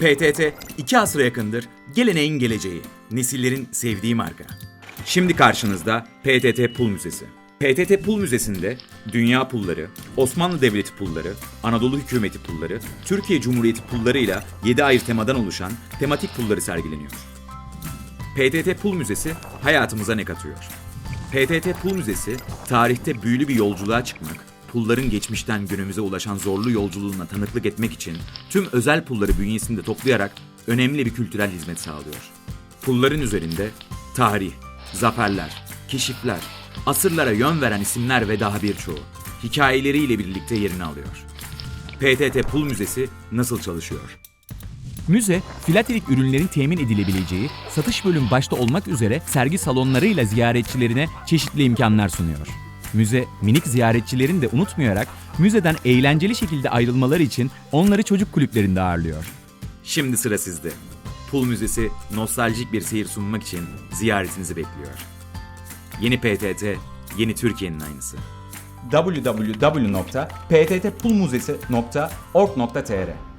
PTT iki asra yakındır geleneğin geleceği, nesillerin sevdiği marka. Şimdi karşınızda PTT Pul Müzesi. PTT Pul Müzesi'nde dünya pulları, Osmanlı Devleti pulları, Anadolu Hükümeti pulları, Türkiye Cumhuriyeti pullarıyla 7 ayrı temadan oluşan tematik pulları sergileniyor. PTT Pul Müzesi hayatımıza ne katıyor? PTT Pul Müzesi, tarihte büyülü bir yolculuğa çıkmak, pulların geçmişten günümüze ulaşan zorlu yolculuğuna tanıklık etmek için tüm özel pulları bünyesinde toplayarak önemli bir kültürel hizmet sağlıyor. Pulların üzerinde tarih, zaferler, keşifler, asırlara yön veren isimler ve daha birçoğu hikayeleriyle birlikte yerini alıyor. PTT Pul Müzesi nasıl çalışıyor? Müze, filatelik ürünlerin temin edilebileceği, satış bölüm başta olmak üzere sergi salonlarıyla ziyaretçilerine çeşitli imkanlar sunuyor. Müze, minik ziyaretçilerin de unutmayarak müzeden eğlenceli şekilde ayrılmaları için onları çocuk kulüplerinde ağırlıyor. Şimdi sıra sizde. Pul Müzesi nostaljik bir seyir sunmak için ziyaretinizi bekliyor. Yeni PTT, yeni Türkiye'nin aynısı. www.pttpulmuzesi.org.tr